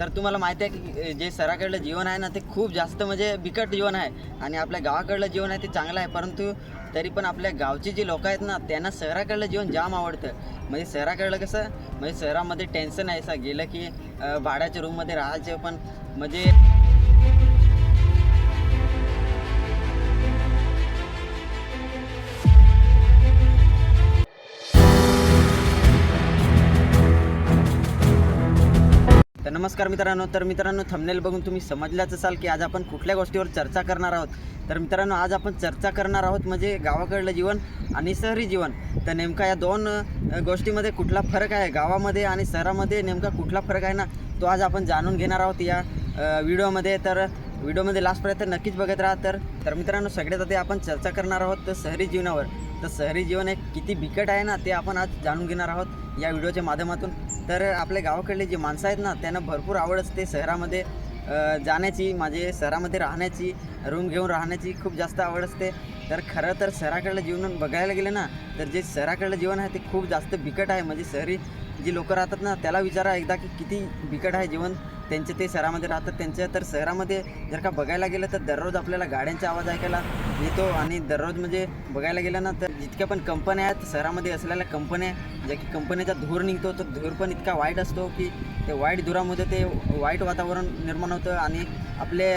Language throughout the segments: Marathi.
तर तुम्हाला माहिती आहे की जे शहराकडलं जीवन आहे ना ते खूप जास्त म्हणजे बिकट जीवन आहे. आणि आपल्या गावाकडलं जीवन आहे ते चांगलं आहे. परंतु तरी पण आपल्या गावची जी लोक आहेत ना त्यांना शहराकडलं जीवन जाम आवडतं. म्हणजे शहराकडलं कसं म्हणजे शहरामध्ये टेन्शन आहे. असं गेलं की भाड्याच्या रूममध्ये राहायचं पण म्हणजे नमस्कार मित्रांनो तर मित्रांनो थंबनेल बघून तुम्ही समजल्याच असाल की आज आपण कुठल्या गोष्टीवर चर्चा करणार आहोत. तर मित्रांनो आज आपण चर्चा करणार आहोत म्हणजे गावाकडलं जीवन आणि शहरी जीवन. तर नेमका या दोन गोष्टीमध्ये कुठला फरक आहे? गावामध्ये आणि शहरामध्ये नेमका कुठला फरक आहे ना तो आज आपण जाणून घेणार आहोत या व्हिडिओमध्ये तर व्हिडिओमध्ये लास्टपर्यंत नक्कीच बघत राहा. तर तर मित्रांनो सगळ्यात आधी आपण चर्चा करणार आहोत तर शहरी जीवनावर. तर शहरी जीवन हे किती बिकट आहे ना ते आपण आज जाणून घेणार आहोत या व्हिडिओच्या माध्यमातून. तर आपल्या गावाकडले जे माणसं आहेत ना त्यांना भरपूर आवड असते शहरामध्ये जाण्याची माझे शहरामध्ये राहण्याची रूम घेऊन राहण्याची खूप जास्त आवड असते. तर खरं तर शहराकडलं जीवन बघायला गेलं ना तर जे शहराकडलं जीवन आहे ते खूप जास्त बिकट आहे. म्हणजे शहरी जी लोकं राहतात ना त्याला विचारा एकदा की किती बिकट आहे जीवन. त्यांचे ते शहरामध्ये राहतात. त्यांच्या तर शहरामध्ये जर का बघायला गेलं तर दररोज आपल्याला गाड्यांचा आवाज ऐकायला येतो आणि दररोज म्हणजे बघायला गेलं ना तर जितक्या पण कंपन्या आहेत शहरामध्ये असलेल्या कंपन्या ज्या की कंपनीचा धूर निघतो तो धूर पण इतका वाईट असतो की ते वाईट धुरामध्ये ते वाईट वातावरण निर्माण होतं आणि आपले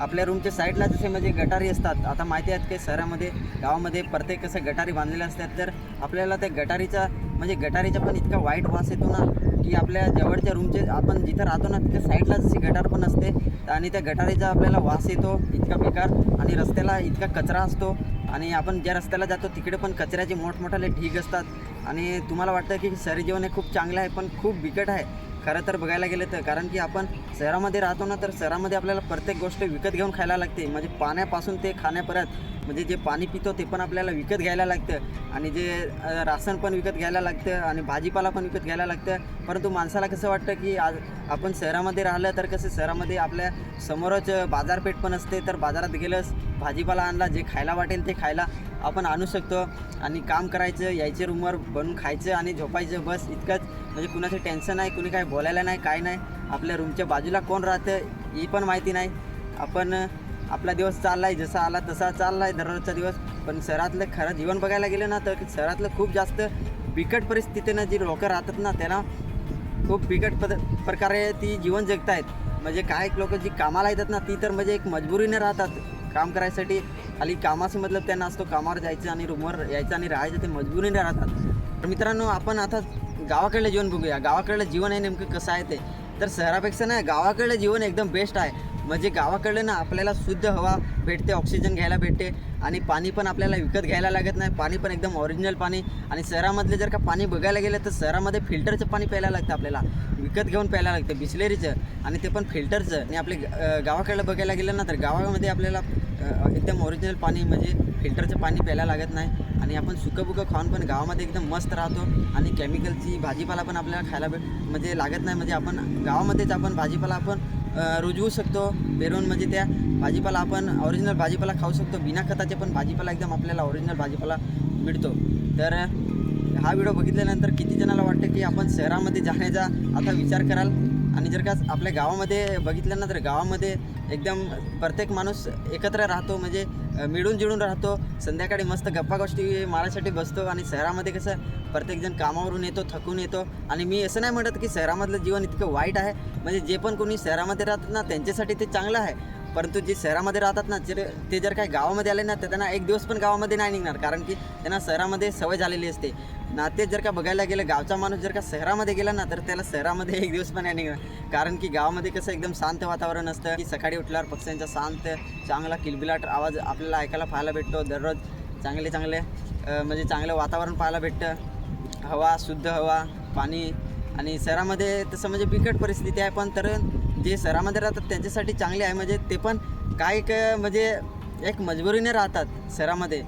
आपल्या रूमच्या साईडला जसे म्हणजे गटारी असतात. आता माहिती आहेत की शहरामध्ये गावामध्ये प्रत्येक कसं गटारी बांधलेल्या असतात तर आपल्याला त्या गटारीचा म्हणजे गटारीचा पण इतका वाईट वास येतो ना. की आपल्या जवळच्या रूमचे आपण जिथं राहतो ना तिथे साईडला जशी गटार पण असते. आणि त्या गटारीचा आपल्याला वास येतो इतका बेकार. आणि रस्त्याला इतका कचरा असतो. आणि आपण ज्या रस्त्याला जातो तिकडे पण कचऱ्याचे मोठमोठाले ढीग असतात. आणि तुम्हाला वाटतं की शहरी जीवन हे खूप चांगलं आहे पण खूप बिकट आहे. खरं तर बघायला गेलं तर कारण की आपण शहरामध्ये राहतो ना तर शहरामध्ये आपल्याला प्रत्येक गोष्ट विकत घेऊन खायला लागते. म्हणजे पाण्यापासून ते खाण्यापर्यंत म्हणजे जे पाणी पितो ते पण आपल्याला विकत घ्यायला लागतं. आणि जे रासन राशन पण विकत घ्यायला लागतं आणि भाजीपाला पण विकत घ्यायला लागतं. परंतु माणसाला कसं वाटतं की आज आपण शहरामध्ये राहिलं तर कसं शहरामध्ये आपल्या समोरच बाजारपेठ पण असते. तर बाजारात गेलंच भाजीपाला आणला जे खायला वाटेल ते खायला आपण आणू शकतो. आणि काम करायचं यायचे रूमवर बनवून खायचं आणि झोपायचं बस इतकंच. म्हणजे कुणाचं टेन्शन नाही कुणी काही बोलायला नाही काय नाही. आपल्या रूमच्या बाजूला कोण राहतं ही पण माहिती नाही. आपण आपला दिवस चालला आहे जसा आला तसा चालला आहे दररोजचा दिवस. पण शहरातलं खरं जीवन बघायला गेलं ना तर शहरातलं खूप जास्त बिकट परिस्थितीनं जी लोकं राहतात ना त्यांना खूप बिकट पद प्रकारे ती जीवन जगतायत. म्हणजे काही लोक जी कामाला येतात ना ती तर म्हणजे एक मजबुरीने राहतात. काम करायसाठी खाली कामाशी मतलब त्यांना असतो कामावर जायचं आणि रूमवर यायचं आणि राहायचं ते मजबुरीने राहतात. तर मित्रांनो आपण आता गावाकडलं जीवन बघूया. गावाकडलं जीवन आहे नेमकं कसं आहे ते? तर शहरापेक्षा ना गावाकडलं जीवन एकदम बेस्ट आहे. म्हणजे गावाकडलं ना आपल्याला शुद्ध हवा भेटते ऑक्सिजन घ्यायला भेटते आणि पाणी पण आपल्याला विकत घ्यायला लागत नाही. पाणी पण एकदम ओरिजिनल पाणी. आणि शहरामधले जर का पाणी बघायला गेलं तर शहरामध्ये फिल्टरचं पाणी प्यायला लागतं आपल्याला. विकत घेऊन प्यायला लागतं बिस्लेरीचं. आणि ते पण फिल्टरचं आणि आपले गावाकडलं बघायला गेलं ना तर गावामध्ये आपल्याला एकदम ओरिजिनल पाणी म्हणजे फिल्टरचं पाणी प्यायला लागत नाही. आणि आपण सुकंबुकं खाऊन पण गावामध्ये एकदम मस्त राहतो. आणि केमिकलची भाजीपाला पण आपल्याला खायला भेट म्हणजे लागत नाही. म्हणजे आपण गावामध्येच आपण भाजीपाला आपण रुजवू शकतो. पेरून म्हणजे त्या भाजीपाला आपण ओरिजिनल भाजीपाला खाऊ शकतो. बिना खताचे पण भाजीपाला एकदम आपल्याला ओरिजिनल भाजीपाला मिळतो. तर हा व्हिडिओ बघितल्यानंतर किती जणाला वाटतं की आपण शहरामध्ये जाण्याचा आता विचार कराल? आणि जर का आपल्या गावामध्ये बघितलं ना तर गावामध्ये एकदम प्रत्येक माणूस एकत्र राहतो म्हणजे मिळून जुळून राहतो. संध्याकाळी मस्त गप्पा गोष्टी मारायसाठी बसतो आणि शहरामध्ये कसं प्रत्येकजण कामावरून येतो थकून येतो. आणि मी असं नाही म्हणत की शहरामधलं जीवन इतकं वाईट आहे. म्हणजे जे पण कोणी शहरामध्ये राहतात ना त्यांच्यासाठी ते चांगलं आहे. परंतु जे शहरामध्ये राहतात ना जर ते जर काय गावामध्ये आले ना तर त्यांना एक दिवस पण गावामध्ये नाही निघणार. कारण की त्यांना शहरामध्ये सवय झालेली असते. नाते जर का बघायला गेलं गावचा माणूस जर का शहरामध्ये गेला ना तर त्याला शहरामध्ये एक दिवस पण नाही निघणार. कारण की गावामध्ये कसं एकदम शांत वातावरण असतं की सकाळी उठल्यावर पक्ष्यांचा शांत चांगला किलबिलाट आवाज आपल्याला ऐकायला पाहायला भेटतो. दररोज चांगले चांगले म्हणजे चांगलं वातावरण पाहायला भेटतं. हवा शुद्ध हवा पाणी आणि शहरामध्ये तसं म्हणजे बिकट परिस्थिती आहे पण तर जे शहरामध्ये राहतात त्यांच्यासाठी चांगले आहे म्हणजे ते पण काय काय म्हणजे एक मजबुरीने राहतात शहरामध्ये.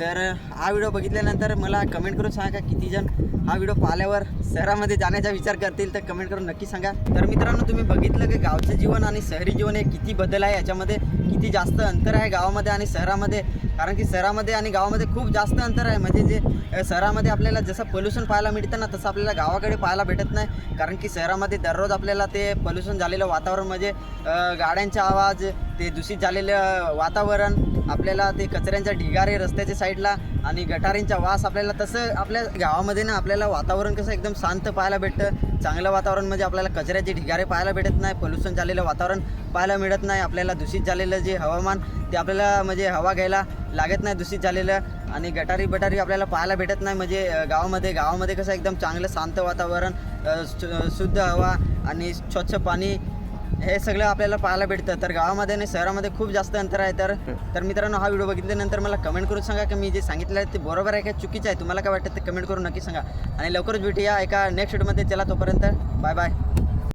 तर हा व्हिडिओ बघितल्यानंतर मला कमेंट करून सांगा का किती जण हा व्हिडिओ पाहिल्यावर शहरामध्ये जाण्याचा विचार करतील तर कमेंट करून नक्की सांगा. तर मित्रांनो तुम्ही बघितलं की गावचं जीवन आणि शहरी जीवन हे किती बदल आहे? याच्यामध्ये किती जास्त अंतर आहे गावामध्ये आणि शहरामध्ये? कारण की शहरामध्ये आणि गावामध्ये खूप जास्त अंतर आहे. म्हणजे जे शहरामध्ये आपल्याला जसं पोल्युशन पाहायला मिळतं ना तसं आपल्याला गावाकडे पाहायला भेटत नाही. कारण की शहरामध्ये दररोज आपल्याला ते पोल्युशन झालेलं वातावरण म्हणजे गाड्यांचा आवाज ते दूषित झालेलं वातावरण आपल्याला ते कचऱ्यांच्या ढिगारे रस्त्याच्या साईडला आणि गटारींचा वास आपल्याला तसं आपल्या गावामध्ये ना आपल्याला वातावरण कसं एकदम शांत पाहायला भेटतं. चांगलं वातावरण म्हणजे आपल्याला कचऱ्याचे ढिगारे पाहायला भेटत नाही पोल्युशन झालेलं वातावरण पाहायला मिळत नाही आपल्याला दूषित झालेलं जे हवामान ते आपल्याला म्हणजे हवा घ्यायला लागत नाही दूषित झालेलं आणि गटारी बटारी आपल्याला पाहायला भेटत नाही. म्हणजे गावामध्ये गावामध्ये कसं एकदम चांगलं शांत वातावरण शुद्ध हवा आणि स्वच्छ पाणी हे सगळं आपल्याला पाहायला भेटतं. तर गावामध्ये आणि शहरामध्ये खूप जास्त अंतर आहे. तर तर मित्रांनो हा व्हिडिओ बघितल्यानंतर मला कमेंट करून सांगा की मी जे सांगितलं आहे ते बरोबर आहे का? चुकीचं आहे? तुम्हाला काय वाटतं ते कमेंट करून नक्की सांगा. आणि लवकरच भेटूया एका नेक्स्ट व्हिडिओमध्ये चला तोपर्यंत बाय बाय